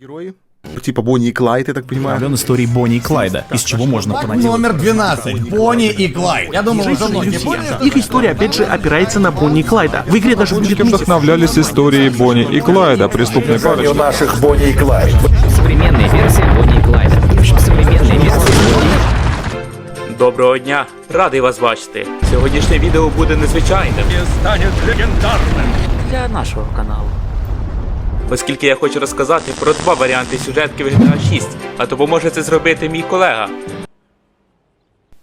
Герои? Типа Бонни и Клайд, я так понимаю. Вдохновлен историей Бонни и Клайда, из чего можно понадеяться. Номер 12. Бонни и Клайд. Я думаю, уже многие поняли, Их история опять же опирается на Бонни и Клайда. В игре даже будет миссия. вдохновлялись историей Бонни и Клайда, преступной парочки. наших Бонни и Клайд. Современная версия Бонни и Клайда. В общем, современная версия Бонни Доброго дня! Радий вас бачити. Сьогоднішнє відео буде незвичайним. І стане легендарним для нашого каналу. Оскільки я хочу розказати про два варіанти сюжетки в GTA 6, а допоможе це зробити мій колега.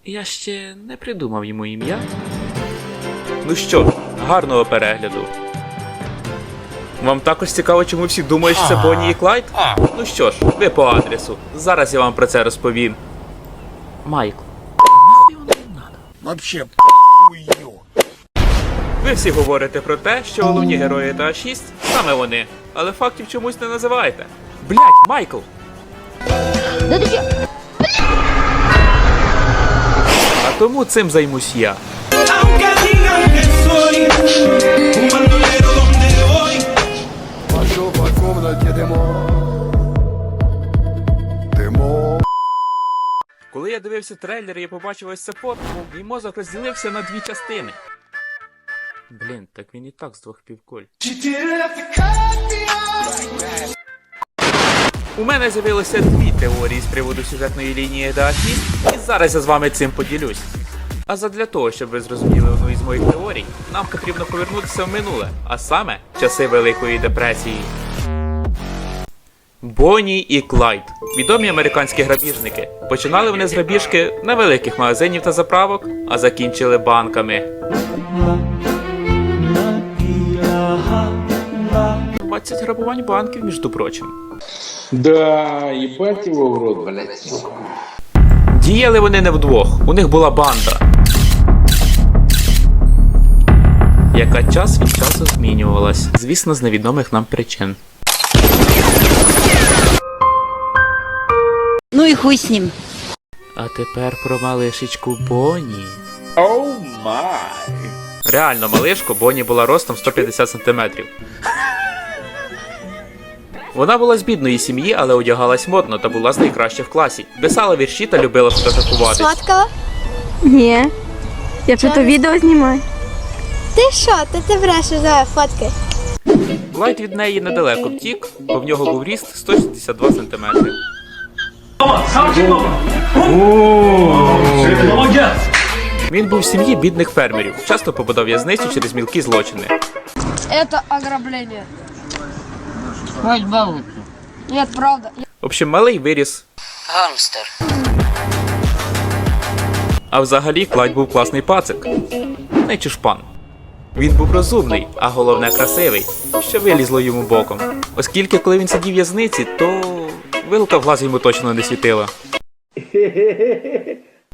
Я ще не придумав йому ім'я. Ну що ж, гарного перегляду. Вам також цікаво, чому всі думають, що це Бонні і Клайд? Ну що ж, ви по адресу. Зараз я вам про це розповім. Майкл. Вообще, Ви всі говорите про те, що головні герої GTA 6 саме вони, але фактів чомусь не називаєте. Блять, Майкл! А тому цим займусь я. Коли я дивився трейлер і побачив ось це фото, мій мозок розділився на дві частини. Блін, так він і так з двох півкуль. У мене з'явилося дві теорії з приводу сюжетної лінії 6, і зараз я з вами цим поділюсь. А задля того, щоб ви зрозуміли одну із моїх теорій, нам потрібно повернутися в минуле, а саме часи Великої депресії. Бонні і Клайд відомі американські грабіжники. Починали вони з грабіжки невеликих магазинів та заправок, а закінчили банками. 20 грабувань банків, між прочим. Да, ебать его в рот, блядь. Діяли вони не вдвох, у них була банда. Яка час від часу змінювалась, звісно, з невідомих нам причин. Ну и хуй с ним. А тепер про малишечку Бонні. Оу май. Реально, малишко, Бонні була ростом 150 см. Вона була з бідної сім'ї, але одягалась модно та була з найкращих в класі. Писала вірші та любила фотографуватись. Сладкого? Ні. Я фото відео знімаю. Ти що? Ти ти брешеш, давай, фоткай. Лайт від неї недалеко втік, бо в нього був ріст 162 см. Він був в сім'ї бідних фермерів, часто попадав в в'язницю через мілкі злочини. Это ограбление. Хватит баловаться. Нет, правда. В общем, малий виріс. Гангстер. А взагалі Клайд був класний пацик. Не чушпан. Він був розумний, а головне красивий, що вилізло йому боком. Оскільки коли він сидів в в'язниці, то вилка в глаз йому точно не світила.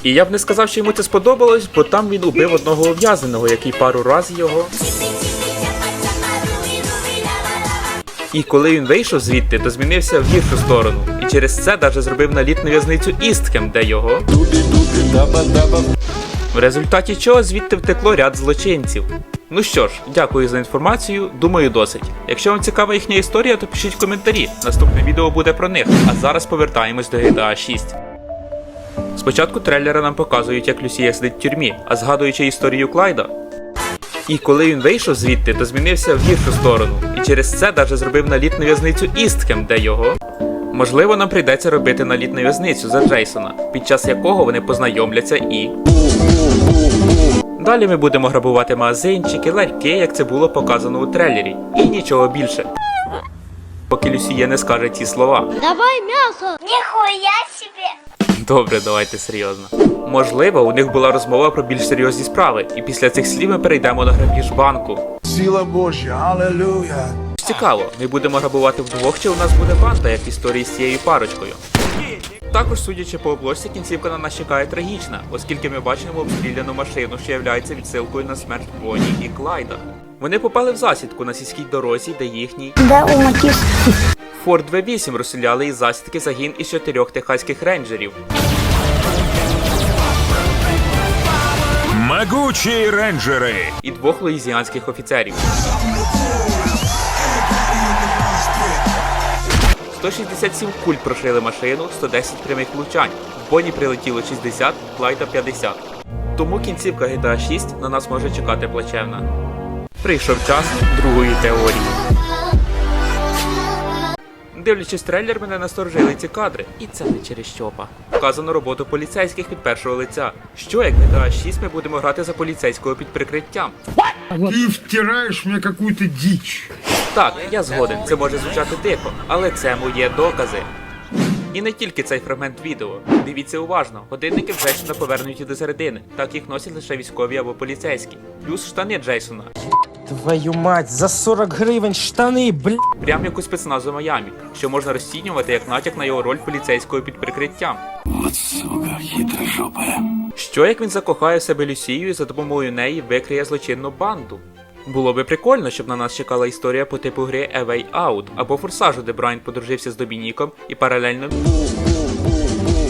І я б не сказав, що йому це сподобалось, бо там він убив одного ув'язненого, який пару разів його. І коли він вийшов звідти, то змінився в гіршу сторону. І через це навіть зробив наліт на в'язницю Істкем, де його. В результаті чого звідти втекло ряд злочинців. Ну що ж, дякую за інформацію, думаю, досить. Якщо вам цікава їхня історія, то пишіть коментарі. Наступне відео буде про них. А зараз повертаємось до GTA 6. Спочатку трейлера нам показують, як Люсія сидить в тюрмі, а згадуючи історію Клайда. І коли він вийшов звідти, то змінився в гіршу сторону, і через це навіть зробив наліт на в'язницю Істкем, де його. Можливо, нам прийдеться робити наліт на в'язницю за Джейсона, під час якого вони познайомляться і. Далі ми будемо грабувати магазинчики, ларьки, як це було показано у трейлері, і нічого більше. Поки Люсія не скаже ці слова. Давай м'ясо. Ніхуя себе. Добре, давайте серйозно. Можливо, у них була розмова про більш серйозні справи, і після цих слів ми перейдемо на грабіж банку. Сила Божья, аллилуйя. Цікаво, ми будемо грабувати вдвох, чи у нас буде банда, як в історії з цією парочкою. Також, судячи по обложці, кінцівка на нас чекає трагічна, оскільки ми бачимо обстріляну машину, що являється відсилкою на смерть Бонні і Клайда. Вони попали в засідку на сільській дорозі, де їхній Де у Матіс? Форд В8 розстріляли із засідки загін із чотирьох техаських рейнджерів. Могучі рейнджери! і двох луїзіанських офіцерів. 167 куль прошили машину, 110 прямих влучань. В Боні прилетіло 60, Клайда 50. Тому кінцівка GTA 6 на нас може чекати плачевна. Прийшов час другої теорії. Дивлячись трейлер, мене насторожили ці кадри, і це не через щопа. Вказано роботу поліцейських від першого лиця. Що як не GTA 6 ми будемо грати за поліцейського під прикриттям? Ти втираєш мені якусь діч. Так, я згоден, це може звучати дико, але це моє докази. І не тільки цей фрагмент відео. Дивіться уважно, годинники в Джейсона повернуті до середини, так їх носять лише військові або поліцейські. Плюс штани Джейсона. Твою мать, за 40 гривень штани, бля. Прям як у спецназу Майамі, що можна розцінювати як натяк на його роль поліцейського під прикриттям. От сука, хитра жопа. Що як він закохає в себе Люсію і за допомогою неї викриє злочинну банду? Було би прикольно, щоб на нас чекала історія по типу гри A Way Out або Форсажу, де Брайан подружився з Домініком і паралельно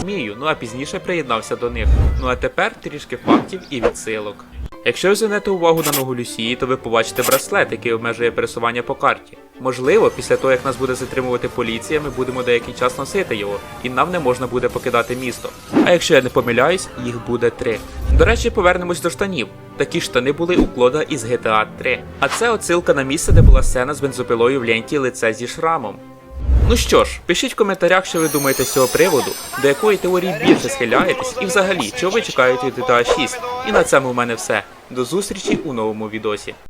Мію, ну а пізніше приєднався до них. Ну а тепер трішки фактів і відсилок. Якщо ви звернете увагу на ногу Люсії, то ви побачите браслет, який обмежує пересування по карті. Можливо, після того як нас буде затримувати поліція, ми будемо деякий час носити його, і нам не можна буде покидати місто. А якщо я не помиляюсь, їх буде три. До речі, повернемось до штанів. Такі штани були у Клода із GTA 3. А це оцилка на місце, де була сцена з бензопилою в ленті лице зі шрамом. Ну що ж, пишіть в коментарях, що ви думаєте з цього приводу, до якої теорії більше схиляєтесь, і взагалі, чого ви чекаєте від GTA 6. І на цьому в мене все. До зустрічі у новому відосі.